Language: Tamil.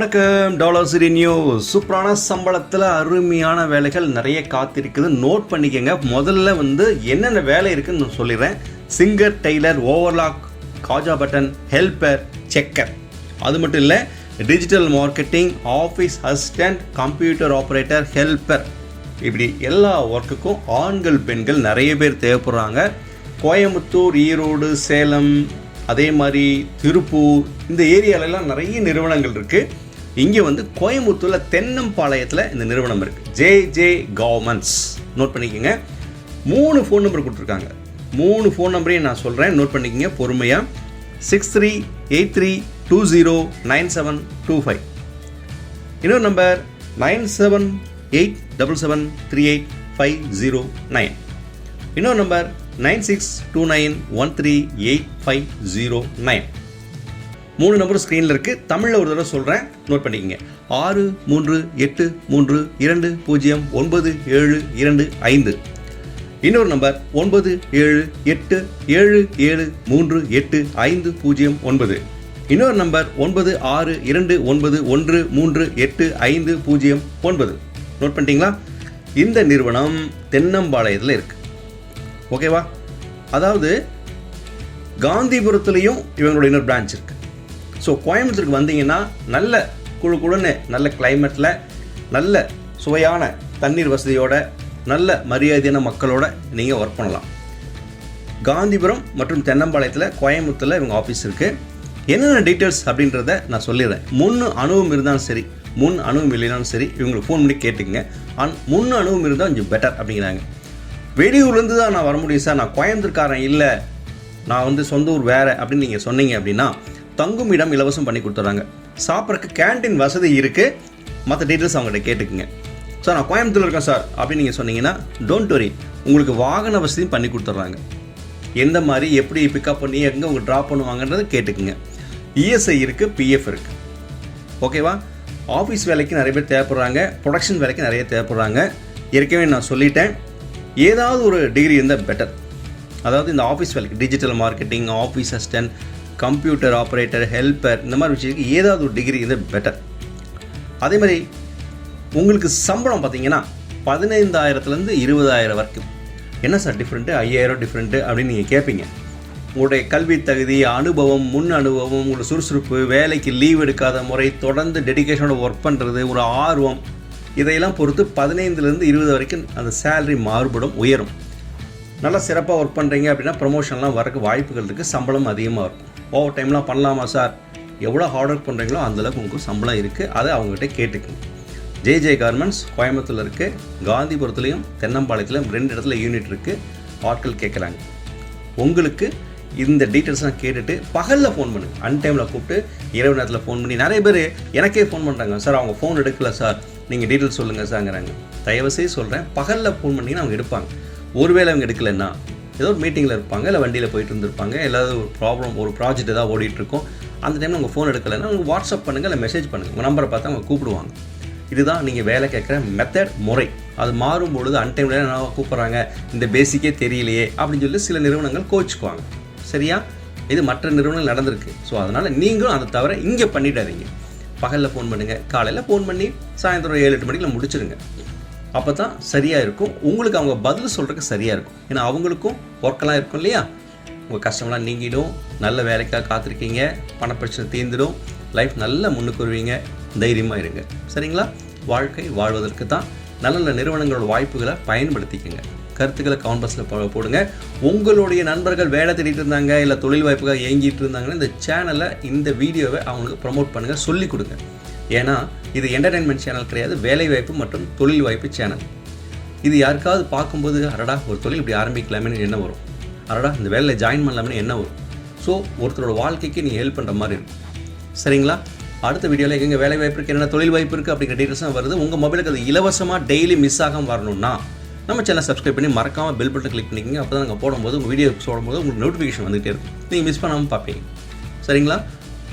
வணக்கம் டாலர் சிரி நியூஸ். சூப்பரான சம்பளத்தில் அருமையான வேலைகள் நிறைய காத்திருக்குது. நோட் பண்ணிக்கோங்க முதல்ல வந்து என்னென்ன வேலை இருக்குன்னு நான் சொல்லிடுறேன். சிங்கர் டெய்லர் ஓவர்லாக் காஜா பட்டன் ஹெல்பர் செக்கர் அது மட்டும் இல்லை digital marketing office assistant computer operator helper இப்படி எல்லா ஒர்க்குக்கும் ஆண்கள் பெண்கள் நிறைய பேர் தேவைப்படுறாங்க. கோயம்புத்தூர் ஈரோடு சேலம் அதே மாதிரி திருப்பூர் இந்த ஏரியாலெல்லாம் நிறைய நிறுவனங்கள் இருக்குது இங்கே வந்து கோயம்புத்தூரில் தென்னம்பாளையத்தில் இந்த நிறுவனம் இருக்குது ஜே ஜே கவர்மெண்ட்ஸ் நோட் பண்ணிக்கோங்க. மூணு ஃபோன் நம்பர் கொடுத்துருக்காங்க. மூணு ஃபோன் நம்பரையும் நான் சொல்கிறேன் நோட் பண்ணிக்கோங்க. பொறுமையாக six three eight three two zero nine seven two five இன்னொரு number nine seven eight double seven three eight five zero nine இன்னொரு number nine six two nine one three eight five zero nine மூணு நம்பர் ஸ்க்ரீனில் இருக்குது தமிழில் ஒரு தடவை சொல்கிறேன் நோட் பண்ணிக்கங்க. ஆறு மூன்று எட்டு மூன்று இரண்டு பூஜ்ஜியம் ஒன்பது ஏழு இரண்டு ஐந்து. இன்னொரு நம்பர் ஒன்பது ஏழு எட்டு ஏழு ஏழு மூன்று எட்டு ஐந்து பூஜ்ஜியம் ஒன்பது. இன்னொரு நம்பர் ஒன்பது ஆறு இரண்டு ஒன்பது ஒன்று மூன்று எட்டு ஐந்து பூஜ்ஜியம் ஒன்பது. நோட் பண்ணிட்டீங்களா? இந்த நிறுவனம் தென்னம்பாளையத்தில் இருக்குது ஓகேவா அதாவது காந்திபுரத்துலேயும் இவங்களுடைய இன்னொரு பிரான்ச் இருக்குது ஸோ கோயம்புத்தூருக்கு வந்தீங்கன்னா நல்ல குழு குழுன்னு நல்ல கிளைமேட்டில் நல்ல சுவையான தண்ணீர் வசதியோட நல்ல மரியாதையான மக்களோட நீங்கள் ஒர்க் பண்ணலாம். காந்திபுரம் மற்றும் தென்னம்பாளையத்தில் கோயம்புத்தூரில் இவங்க ஆஃபீஸ் இருக்குது என்னென்ன டீட்டெயில்ஸ் அப்படின்றத நான் சொல்லிடுறேன். முன் அனுபவம் இருந்தாலும் சரி முன் அணுவும் இல்லைனாலும் சரி இவங்களுக்கு ஃபோன் பண்ணி கேட்டுக்கோங்க. அண்ட் முன் அணுவும் இருந்தால் கொஞ்சம் பெட்டர் அப்படிங்கிறாங்க. வெளியூர்லேருந்து தான் நான் வர முடியும் சார். நான் கோயம்புத்தூர்காரன் இல்லை. நான் வந்து சொந்த ஊர் வேறு அப்படின்னு நீங்கள் சொன்னீங்க அப்படின்னா தங்கும் இடம் இலவசம் பண்ணி கொடுத்துட்றாங்க சாப்பிட்றக்கு கேண்டீன் வசதி இருக்குது மற்ற டீட்டெயில்ஸ் அவங்ககிட்ட கேட்டுக்குங்க. சார் நான் கோயம்புத்தூர் இருக்கேன் சார் அப்படின்னு நீங்கள் சொன்னீங்கன்னா டோன்ட் வரி உங்களுக்கு வாகன வசதியும் பண்ணி கொடுத்துட்றாங்க எந்த மாதிரி எப்படி பிக்கப் பண்ணி எங்கே உங்களுக்கு ட்ராப் பண்ணுவாங்கன்றதை கேட்டுக்குங்க. இஎஸ்ஐ இருக்குது பிஎஃப் இருக்குது ஓகேவா ஆஃபீஸ் வேலைக்கு நிறைய பேர் தேவைப்படுறாங்க. ப்ரொடக்ஷன் வேலைக்கு நிறைய தேவைப்படுறாங்க. ஏற்கனவே நான் சொல்லிட்டேன். ஏதாவது ஒரு டிகிரி இருந்தால் பெட்டர் அதாவது இந்த ஆஃபீஸ் வேலைக்கு digital marketing office assistant computer operator helper இந்த மாதிரி விஷயத்துக்கு ஏதாவது ஒரு டிகிரி இது பெட்டர் அதே மாதிரி உங்களுக்கு சம்பளம் பார்த்தீங்கன்னா பதினைந்தாயிரத்துலேருந்து இருபதாயிரம் வரைக்கும். என்ன சார் டிஃப்ரெண்ட்டு ஐயாயிரம் டிஃப்ரெண்ட்டு அப்படின்னு நீங்கள் கேட்பீங்க உங்களுடைய கல்வி தகுதி அனுபவம் முன் அனுபவம் உங்களோட சுறுசுறுப்பு வேலைக்கு லீவ் எடுக்காத முறை தொடர்ந்து டெடிகேஷனோட ஒர்க் பண்ணுறது ஒரு ஆர்வம் இதையெல்லாம் பொறுத்து பதினைந்துலேருந்து இருபது வரைக்கும் அந்த சேலரி மாறுபடும் உயரும். நல்லா சிறப்பாக ஒர்க் பண்ணுறீங்க அப்படின்னா ப்ரொமோஷன்லாம் வரக்கு வாய்ப்புகள் இருக்குது சம்பளம் அதிகமாக இருக்கும். ஓவர் டைம்லாம் பண்ணலாமா சார்? எவ்வளோ ஹார்ட் ஒர்க் பண்ணுறீங்களோ அந்தளவுக்கு உங்களுக்கு சம்பளம் இருக்குது அதை அவங்ககிட்ட கேட்டுக்கணும் ஜே ஜே கார்மெண்ட்ஸ் கோயம்புத்தூரில் இருக்குது காந்திபுரத்துலேயும் தென்னம்பாளையத்துலையும் ரெண்டு இடத்துல யூனிட் இருக்குது ஆட்கள் கேட்குறாங்க உங்களுக்கு இந்த டீட்டெயில்ஸ்லாம் கேட்டுட்டு பகலில் ஃபோன் பண்ணுங்கள் அன் டைமில் கூப்பிட்டு இரவு நேரத்தில் ஃபோன் பண்ணி நிறைய பேர் எனக்கே ஃபோன் பண்ணுறாங்க சார் அவங்க ஃபோன் எடுக்கல சார். நீங்கள் டீட்டெயில்ஸ் சொல்லுங்கள் சார்ங்கிறாங்க. தயவுசெய்து சொல்கிறேன் பகலில் ஃபோன் பண்ணிங்கன்னா அவங்க எடுப்பாங்க. ஒருவேளை அவங்க எடுக்கலைன்னா ஏதோ ஒரு மீட்டிங்கில் இருப்பாங்க இல்லை வண்டியில் போயிட்டு இருந்திருப்பாங்க ஏதாவது ஒரு ப்ராப்ளம் ஒரு ப்ராஜெக்ட் ஏதாவது ஓடிட்டுருக்கும் அந்த டைமில் உங்கள் ஃபோன் எடுக்கலைன்னா அவங்க வாட்ஸ்அப் பண்ணுங்கள் இல்லை மெசேஜ் பண்ணுங்கள் உங்கள் நம்பரை பார்த்து அவங்க கூப்பிடுவாங்க. இதுதான் நீங்கள் வேலை கேட்குற மெத்தட் முறை. அது மாறும் பொழுது அன்டைமில் என்ன கூப்பிட்றாங்க இந்த பேசிக்கே தெரியலையே அப்படின்னு சொல்லி சில நிறுவனங்கள் கோச்சுக்குவாங்க சரியா? இது மற்ற நிறுவனங்கள் நடந்திருக்கு. ஸோ அதனால் நீங்களும் அதை தவிர இங்கே பண்ணிடாதீங்க. பகலில் ஃபோன் பண்ணுங்கள் காலையில் ஃபோன் பண்ணி சாயந்தரம் ஏழு எட்டு மணிக்குள்ள முடிச்சிருங்க. அப்போ தான் சரியாக இருக்கும். உங்களுக்கு அவங்க பதில் சொல்கிறதுக்கு சரியாக இருக்கும். ஏன்னா அவங்களுக்கும் ஒர்க்கெல்லாம் இருக்கும் இல்லையா? உங்கள் கஷ்டம்லாம் நீங்கிடும். நல்ல வேலைக்காக காத்திருக்கீங்க. பணப்பிரச்சனை தீர்ந்துடும். லைஃப் நல்ல முன்னுக்கு வருவீங்க. தைரியமாக இருங்க. சரிங்களா? வாழ்க்கை வாழ்வதற்கு தான் நல்ல நல்ல நிறுவனங்களோட வாய்ப்புகளை பயன்படுத்திக்கங்க. கருத்துக்களை கவுண்ட் பாக்ஸில் போடுங்க. உங்களுடைய நண்பர்கள் வேலை தேடிட்டு இருந்தாங்க இல்லை தொழில் வாய்ப்புக்காக ஏங்கிட்டு இருந்தாங்கன்னா இந்த சேனலை இந்த வீடியோவை அவங்களுக்கு ப்ரமோட் பண்ணுங்கள் சொல்லிக் கொடுங்க. ஏன்னா இது என்டர்டைன்மெண்ட் சேனல் கிடையாது வேலை வாய்ப்பு மற்றும் தொழில் வாய்ப்பு சேனல் இது யாருக்காவது பார்க்கும்போது அரடா ஒரு தொழில் இப்படி ஆரம்பிக்கலாமேன்னு என்ன வரும்? அரடா இந்த வேலையில் ஜாயின் பண்ணலாமேன்னு என்ன வரும்? ஸோ ஒருத்தரோட வாழ்க்கைக்கு நீ ஹெல்ப் பண்ணுற மாதிரி இருக்கும். சரிங்களா? அடுத்த வீடியோவில் எங்கே வேலை வாய்ப்பு இருக்குது என்னென்ன தொழில் வாய்ப்பு இருக்குது அப்படிங்கிற டீட்டெயில்ஸும் வருது. உங்கள் மொபைலுக்கு அது இலவசமாக டெய்லி மிஸ் ஆகாமல் வரணும்னா நம்ம சேனல் சப்ஸ்கிரைப் பண்ணி மறக்காமல் பெல் பட்டன் கிளிக் பண்ணிக்கிங்க. அப்போ தான் நாங்கள் போடும்போது உங்கள் வீடியோ போடும்போது உங்களுக்கு நோட்டிஃபிகேஷன் வந்துகிட்டே இருக்கும். நீங்கள் மிஸ் பண்ணாமல் பார்ப்பீங்க. சரிங்களா?